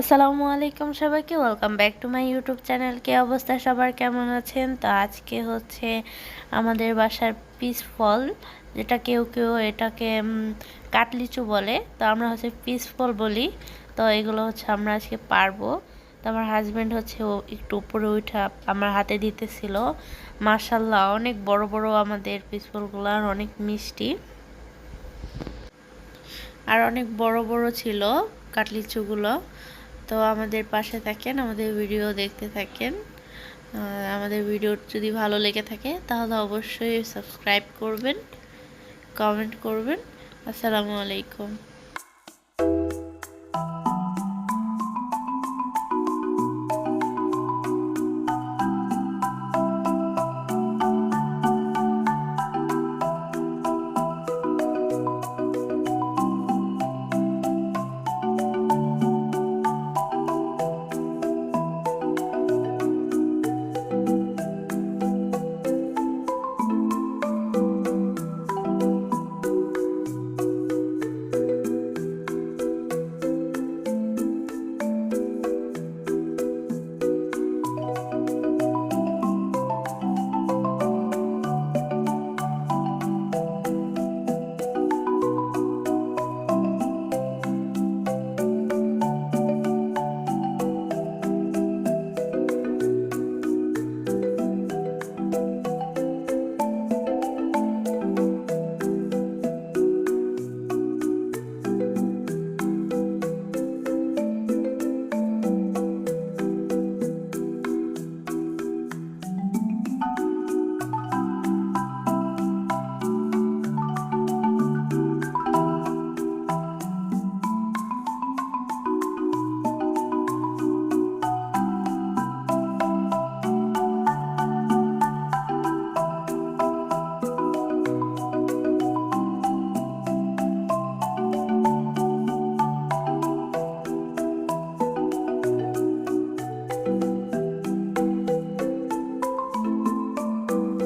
আসসালামু আলাইকুম সবাইকে welcome back to my YouTube channel কে অবস্থা? সবার কেমন আছেন? তো আজকে হচ্ছে আমাদের বাসার পিস ফল, যেটা কেউ কেউ এটাকে কাটলিচু বলে। তো আমরা হচ্ছে পিস ফল বলি। তো এগুলো হচ্ছে আমরা আজকে পারব। তো আমার হাজব্যান্ড হচ্ছে ও একটু উপরে উঠা আমার হাতে দিতেছিল। মার্শাল্লাহ অনেক বড় বড় আমাদের পিস ফলগুলো অনেক মিষ্টি। আর অনেক বড় বড় ছিল কাটলিচুগুলো। তো আমাদের পাশে থাকেন, আমাদের ভিডিও দেখতে থাকেন। আমাদের ভিডিও যদি ভালো লেগে থাকে, তাহলে অবশ্যই সাবস্ক্রাইব করবেন কমেন্ট করবেন। আসসালামু আলাইকুম।